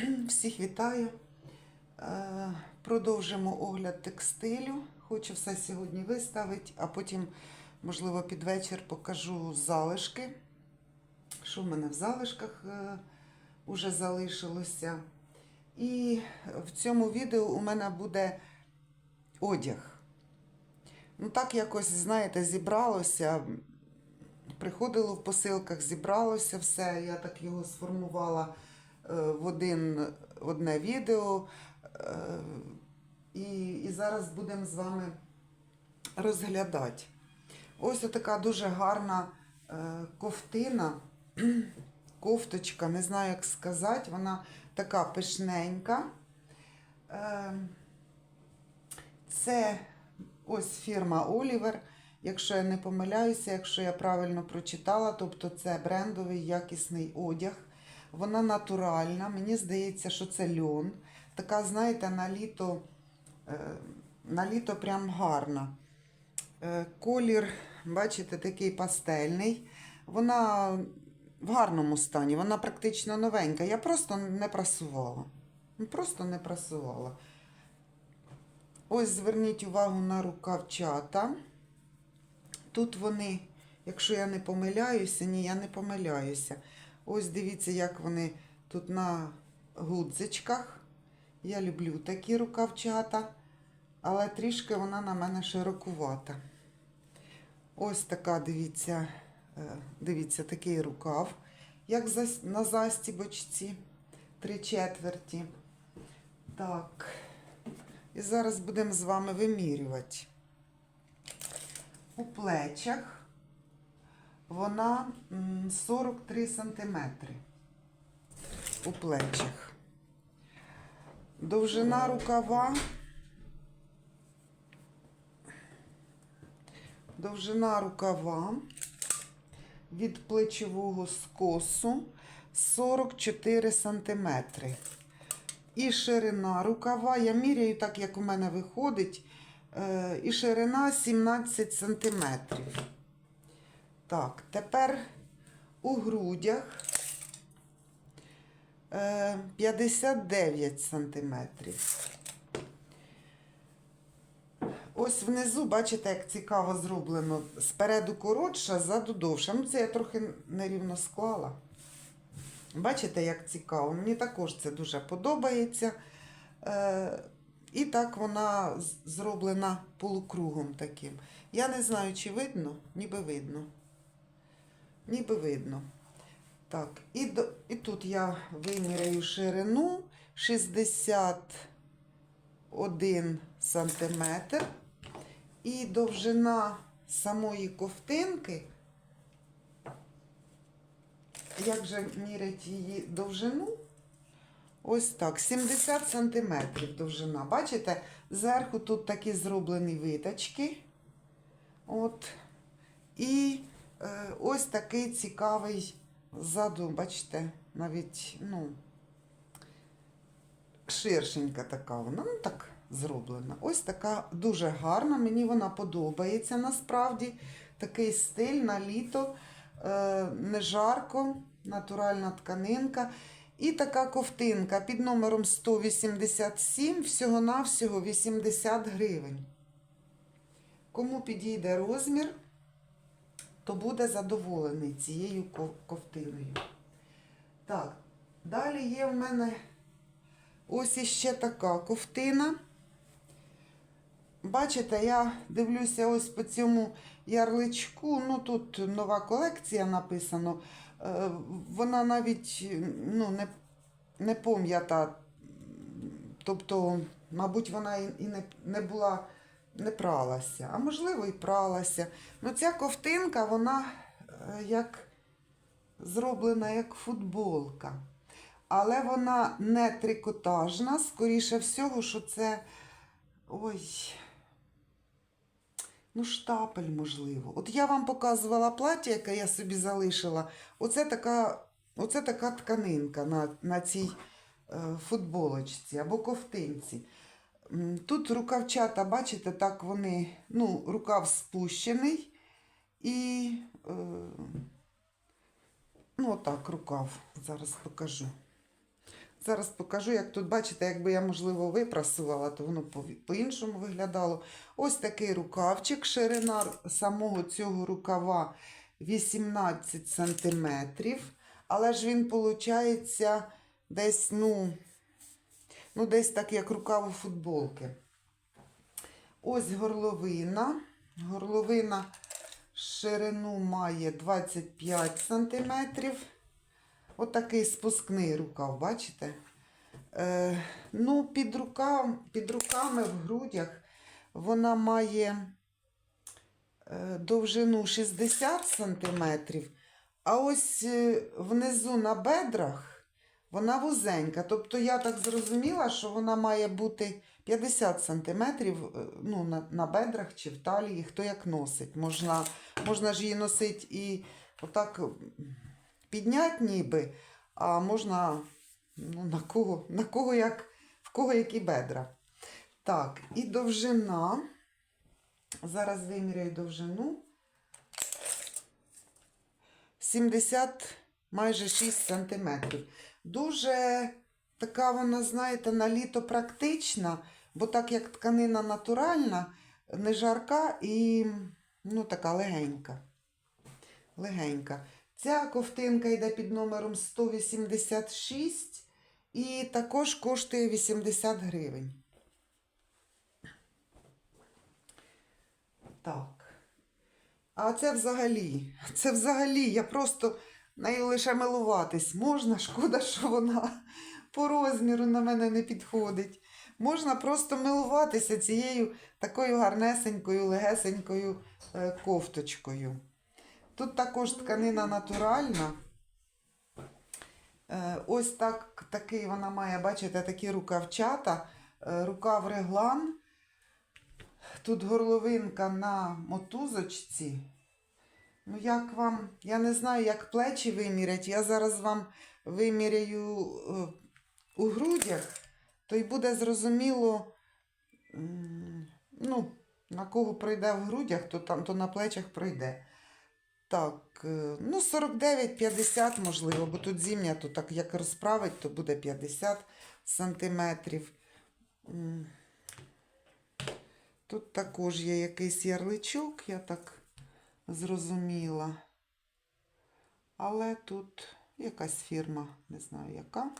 Всіх вітаю. Е, Продовжимо огляд текстилю. Хочу все сьогодні виставити, а потім, можливо, під вечір покажу залишки. Що в мене в залишках е, уже залишилося. І в цьому відео у мене буде одяг. Ну, так якось, знаєте, зібралося. Приходило в посилках, зібралося все. Я так його сформувала е, в один, одне відео. Е, І, і зараз будемо з вами розглядати. Ось така дуже гарна е, ковтина, кофточка, не знаю, як сказати, вона така пишненька. Е, Це ось фірма Олівер. Якщо я не помиляюся, якщо я правильно прочитала, тобто це брендовий якісний одяг. Вона натуральна. Мені здається, що це льон. Така, знаєте, на літо, е, на літо прям гарна. Е, Колір, бачите, такий пастельний. Вона в гарному стані, вона практично новенька. Я просто не прасувала. Просто не прасувала. Ось зверніть увагу на рукавчата. Тут вони, якщо я не помиляюся, ні, я не помиляюся. Ось дивіться, як вони тут на гудзичках. Я люблю такі рукавчата, але трішки вона на мене широкувата. Ось така, дивіться, е, дивіться, такий рукав, як на застібочці, три четверті. Так. І зараз будемо з вами вимірювати. У плечах вона 43 сантиметри. У плечах. Довжина рукава. Довжина рукава від плечового скосу 44 сантиметри. І ширина рукава, я міряю так, як у мене виходить. е, І ширина 17 сантиметрів. Так, тепер у грудях е, 59 сантиметрів. Ось внизу, бачите, як цікаво зроблено. Спереду коротша, ззаду довша. Ну, це я трохи нерівно склала. Бачите, як цікаво. Мені також це дуже подобається. Е, і так вона зроблена полукругом таким. Я не знаю, чи видно, ніби видно. Ніби видно. Так, і, до, і тут я виміряю ширину 61 сантиметр. І довжина самої ковтинки як же мірять її довжину? Ось так, 70 сантиметрів довжина. Бачите, зверху тут такі зроблені виточки. От. І ось такий цікавий ззаду, бачите, навіть, ну, ширшенька така вона, ну так зроблена. Ось така дуже гарна. Мені вона подобається насправді. Такий стиль на літо, е, не жарко, натуральна тканинка. І така ковтинка під номером 187, всього-навсього 80 гривень. Кому підійде розмір, то буде задоволений цією ковтиною. Так, далі є в мене ось іще така ковтина. Бачите, я дивлюся ось по цьому ярличку. Ну тут нова колекція написано. Е, Вона навіть ну, не, не пом'ята. Тобто, мабуть, вона і не, не була, не пралася, а можливо, і пралася. Ну, ця ковтинка, вона е, як зроблена як футболка. Але вона не трикотажна, скоріше всього, що це. Ой. Ну, штапель, можливо. От я вам показувала плаття, яке я собі залишила. Оце така, оце така тканинка на, на цій е, футболочці або ковтинці. Тут рукавчата, бачите, так вони, ну, рукав спущений і. Е, ну, отак, рукав. Зараз покажу. Зараз покажу, як тут, бачите, якби я, можливо, випрасувала, то воно по- по-іншому виглядало. Ось такий рукавчик, ширина самого цього рукава 18 сантиметрів. Але ж він, виходить, десь, ну, ну, десь так, як рукав у футболки. Ось горловина. Горловина ширину має 25 сантиметрів. Отакий спускний рукав, бачите? Е, ну, під, рукав, під руками в грудях вона має е, довжину 60 сантиметрів, а ось е, внизу на бедрах вона вузенька. Тобто я так зрозуміла, що вона має бути 50 сантиметрів е, ну, на, на бедрах чи в талії, хто як носить. Можна, можна ж її носити і отак підняти ніби, а можна ну, на кого, на кого як, в кого які бедра. Так, і довжина. Зараз виміряю довжину. 70 майже 6 сантиметрів. Дуже така вона, знаєте, на літо практична, бо так як тканина натуральна, не жарка і ну, така легенька. Легенька. Ця ковтинка йде під номером 186 і також коштує 80 гривень. Так. А це взагалі, це взагалі, я просто нею лише милуватись. Можна, шкода, що вона по розміру на мене не підходить. Можна просто милуватися цією такою гарнесенькою, легесенькою е, кофточкою. Тут також тканина натуральна. Е, Ось так, такий вона має, бачите, такі рукавчата, е, рукав реглан. Тут горловинка на мотузочці. Ну, як вам, я не знаю, як плечі вимірять. Я зараз вам виміряю е, у грудях, то й буде зрозуміло, ну, на кого пройде в грудях, то там то на плечах пройде. Так, е, ну 49-50 можливо, бо тут зімня, то так як розправить, то буде 50 сантиметрів. Тут також є якийсь ярличок, я так зрозуміла. Але тут якась фірма, не знаю яка.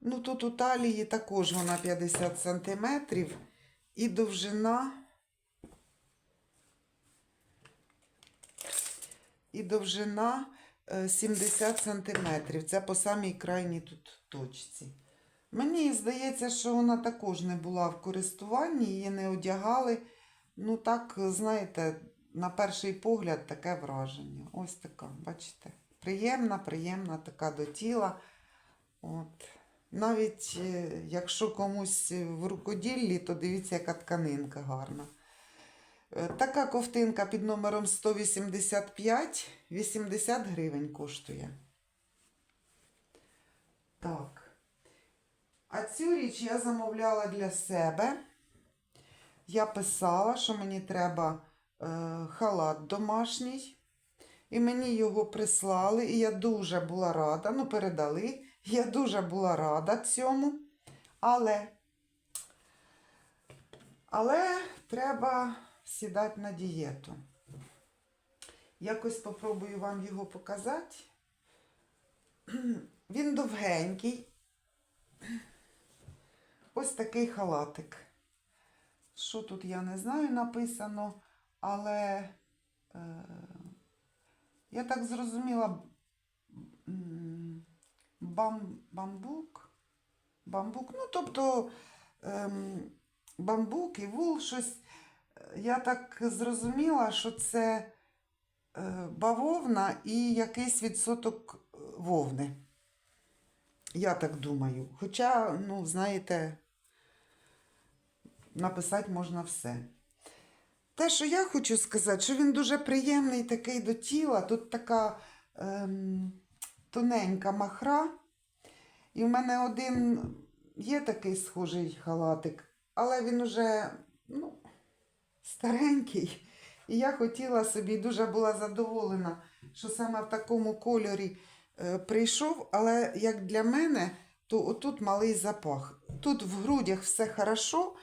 Ну, тут у талії також вона 50 сантиметрів і довжина. І довжина е, 70 сантиметрів. Це по самій крайній тут точці. Мені здається, що вона також не була в користуванні, її не одягали. Ну, так, знаєте, на перший погляд таке враження. Ось така, бачите? Приємна, приємна така до тіла. От. Навіть е, якщо комусь в рукоділлі, то дивіться, яка тканинка гарна. Е, Така ковтинка під номером 185 80 гривень коштує. Так. А цю річ я замовляла для себе. Я писала, що мені треба е, халат домашній. І мені його прислали, і я дуже була рада. Ну, передали. Я дуже була рада цьому. Але, але треба сідати на дієту. Якось попробую вам його показати. Він довгенький. Ось такий халатик. Що тут я не знаю написано, але е, я так зрозуміла бам, бамбук. Бамбук, ну тобто ем, бамбук і вул щось. Я так зрозуміла, що це е, бавовна і якийсь відсоток е, вовни. Я так думаю. Хоча, ну, знаєте, написати можна все. Те, що я хочу сказати, що він дуже приємний такий до тіла. Тут така ем, тоненька махра. І в мене один є такий схожий халатик, але він уже ну, старенький. І я хотіла собі, дуже була задоволена, що саме в такому кольорі е, прийшов, але як для мене, то отут малий запах. Тут в грудях все хорошо,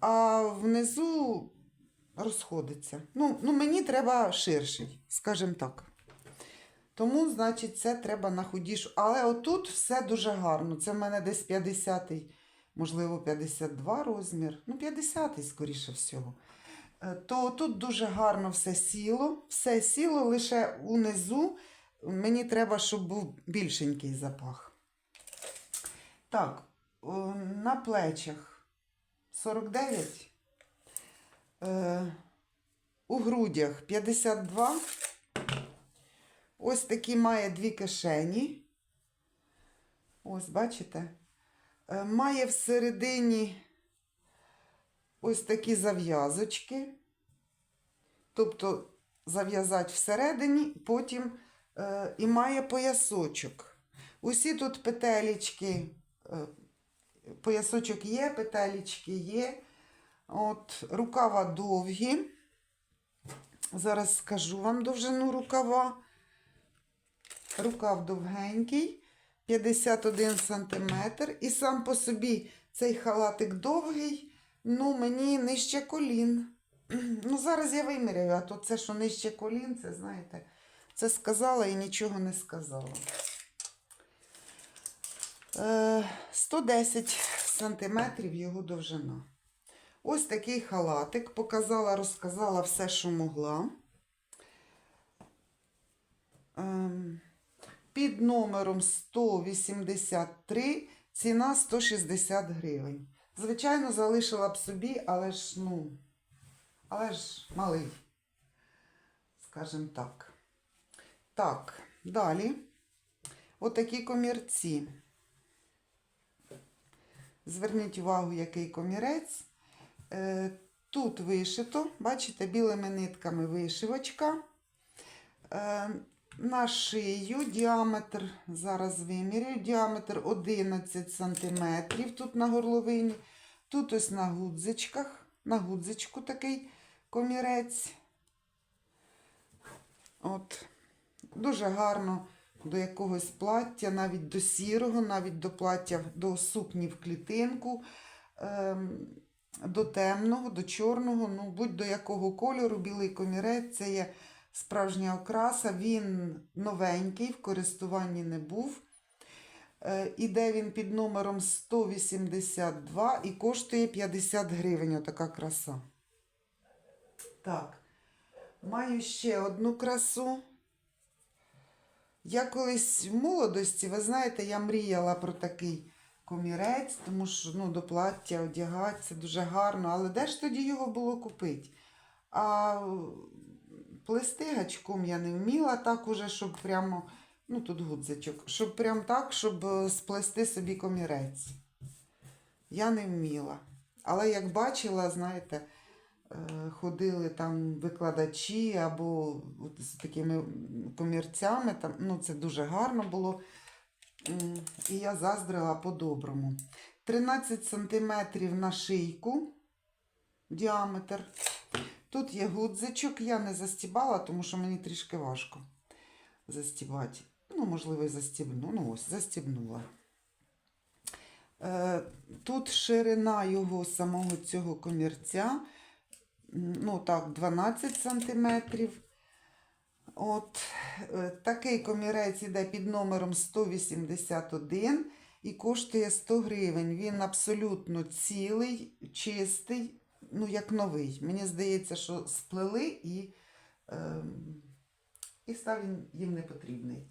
а внизу розходиться. Ну, ну мені треба ширший, скажімо так. Тому, значить, це треба на худішу. Але отут все дуже гарно. Це в мене десь 50, можливо, 52 розмір. Ну, 50, скоріше всього. Е, То тут дуже гарно все сіло. Все сіло лише унизу. Мені треба, щоб був більшенький запах. Так, на плечах 49. Е, у грудях 52. Ось такі має дві кишені. Ось, бачите? Е, Має всередині ось такі зав'язочки. Тобто зав'язати всередині, потім е, і має поясочок. Усі тут петелечки, е, поясочок є, петелечки є. От, рукава довгі. Зараз скажу вам довжину рукава. Рукав довгенький, 51 см. І сам по собі цей халатик довгий, ну мені нижче колін. Ну, зараз я виміряю, а то це, що нижче колін, це знаєте, це сказала і нічого не сказала. Е, 110 сантиметрів його довжина. Ось такий халатик. Показала, розказала все, що могла. Ем, Під номером 183 ціна 160 гривень. Звичайно, залишила б собі, але ж, ну, але ж малий. Скажімо так. Так, далі. Отакі комірці. Зверніть увагу, який комірець. Е, Тут вишито, бачите, білими нитками вишивочка. Е, На шию діаметр, зараз вимірюю, діаметр 11 см тут на горловині. Тут ось на гудзичках, на гудзичку такий комірець. От. Дуже гарно до якогось плаття, навіть до сірого, навіть до плаття, до сукні в клітинку, ем, до темного, до чорного, ну будь-до якого кольору, білий комірець це є справжня окраса. Він новенький, в користуванні не був. Е, Іде він під номером 182 і коштує 50 гривень. Отака краса. Так. Маю ще одну красу. Я колись в молодості, ви знаєте, я мріяла про такий комірець, тому що ну, до плаття одягати це дуже гарно. Але де ж тоді його було купити? А плести гачком я не вміла так уже, щоб прямо, ну тут гудзичок, щоб прям так, щоб е, сплести собі комірець. Я не вміла. Але як бачила, знаєте, ходили там викладачі або з такими комірцями, там, ну це дуже гарно було. І я заздрила по-доброму. 13 см на шийку діаметр. Тут є гудзичок, я не застібала, тому що мені трішки важко застібати. Ну, можливо, і застібну. Ну, ось, застібнула. Е, Тут ширина його самого цього комірця, ну так, 12 сантиметрів. От е, такий комірець іде під номером 181 і коштує 100 гривень. Він абсолютно цілий, чистий, ну як новий. Мені здається, що сплели і, е, і став він їм не потрібний.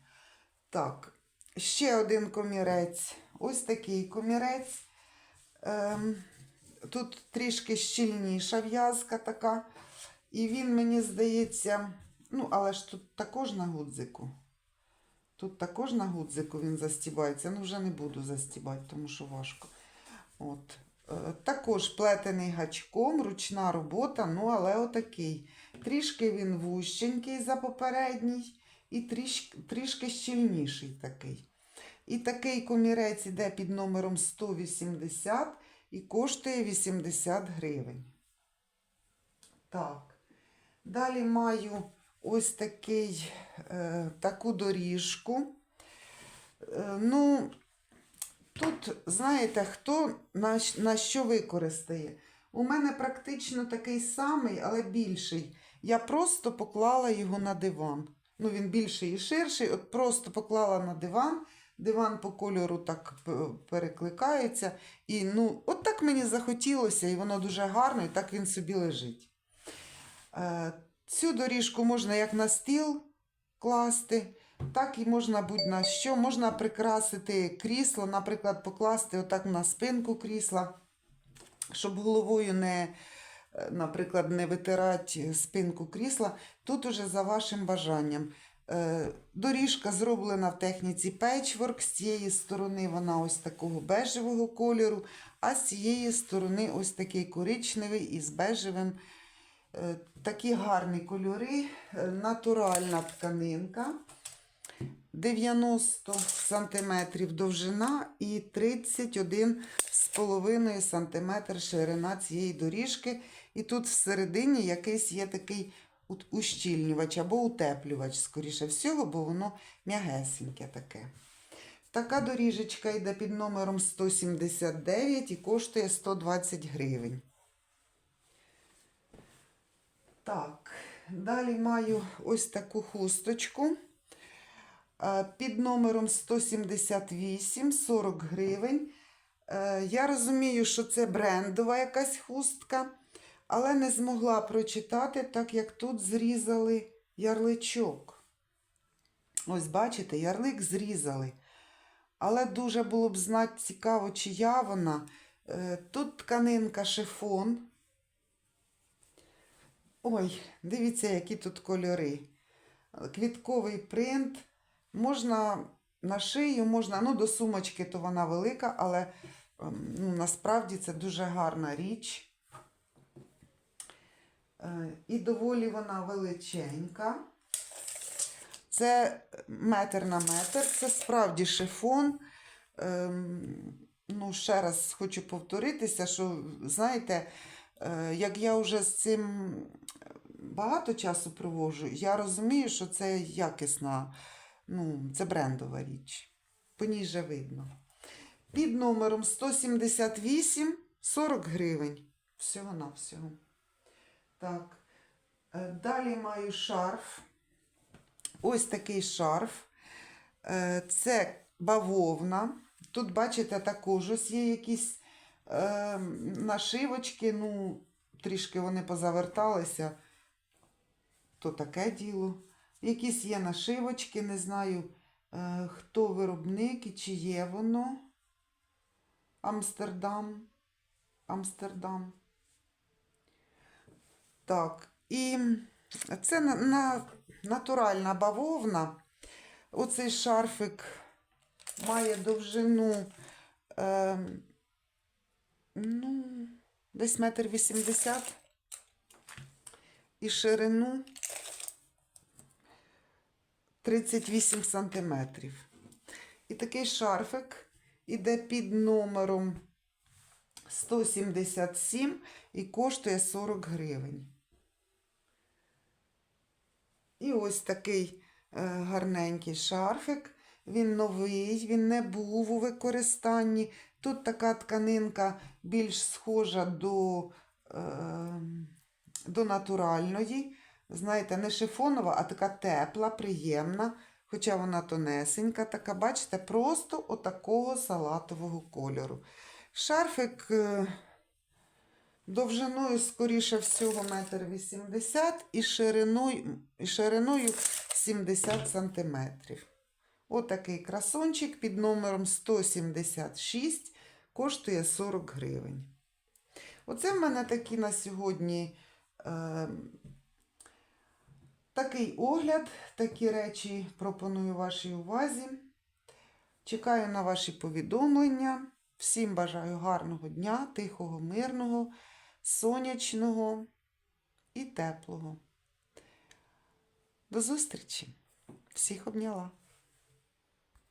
Так, ще один комірець. Ось такий комірець. Ем, тут трішки щільніша в'язка така. І він, мені здається, ну, але ж тут також на гудзику. Тут також на гудзику він застібається. Ну, вже не буду застібати, тому що важко. От. Е, Також плетений гачком, ручна робота, ну, але отакий. Трішки він вущенький за попередній, і трішки, трішки щільніший такий. І такий комірець іде під номером 180 і коштує 80 гривень. Так. Далі маю ось такий, е, таку доріжку. Е, ну, тут, знаєте, хто на, на що використає. У мене практично такий самий, але більший. Я просто поклала його на диван. Ну, він більший і ширший. От просто поклала на диван. Диван по кольору так перекликається. І ну, от так мені захотілося, і воно дуже гарно, і так він собі лежить. Е, цю доріжку можна як на стіл класти, так і можна будь-на що. Можна прикрасити крісло, наприклад, покласти отак на спинку крісла, щоб головою не, е, наприклад, не витирати спинку крісла. Тут уже за вашим бажанням. Е, Доріжка зроблена в техніці печворк. З цієї сторони вона ось такого бежевого кольору, а з цієї сторони ось такий коричневий із бежевим. Е, Такі гарні кольори, Е, натуральна тканинка. 90 см довжина і 31,5 см ширина цієї доріжки. І тут всередині якийсь є такий ущільнювач або утеплювач, скоріше всього, бо воно м'ягесеньке таке. Така доріжечка йде під номером 179 і коштує 120 гривень. Так, далі маю ось таку хусточку. Е, Під номером 178 40 гривень. Е, Я розумію, що це брендова якась хустка, але не змогла прочитати, так як тут зрізали ярличок. Ось, бачите, ярлик зрізали. Але дуже було б знати цікаво, чия вона. Е, Тут тканинка шифон. Ой, дивіться, які тут кольори. Квітковий принт. Можна на шию, можна, ну, до сумочки, то вона велика, але ем, ну, насправді це дуже гарна річ. Е, І доволі вона величенька. Це метр на метр, це справді шифон. Ем, ну, ще раз хочу повторитися, що, знаєте, е, як я вже з цим багато часу проводжу, я розумію, що це якісна, ну, це брендова річ. По ній же видно. Під номером 178 40 гривень. Всього на всього. Так. Е, Далі маю шарф. Ось такий шарф. Е, Це бавовна. Тут, бачите, також ось є якісь е, нашивочки, ну, трішки вони позаверталися. То таке діло. Якісь є нашивочки, не знаю, е, хто виробник і чи є воно. Амстердам. Амстердам. Так, і це на, на, натуральна бавовна. Оцей шарфик має довжину е, ну, десь метр вісімдесят і ширину 38 сантиметрів. І такий шарфик іде під номером 177 і коштує 40 гривень. І ось такий е, гарненький шарфик. Він новий, він не був у використанні. Тут така тканинка більш схожа до, е, до натуральної. Знаєте, не шифонова, а така тепла, приємна. Хоча вона тонесенька, така, бачите, просто отакого салатового кольору. Шарфик е, довжиною, скоріше всього, метр вісімдесят і шириною, і шириною 70 сантиметрів. Отакий красончик під номером 176 коштує 40 гривень. Оце в мене такі на сьогодні е, такий огляд, такі речі пропоную вашій увазі. Чекаю на ваші повідомлення. Всім бажаю гарного дня, тихого, мирного, сонячного і теплого. До зустрічі! Всіх обняла!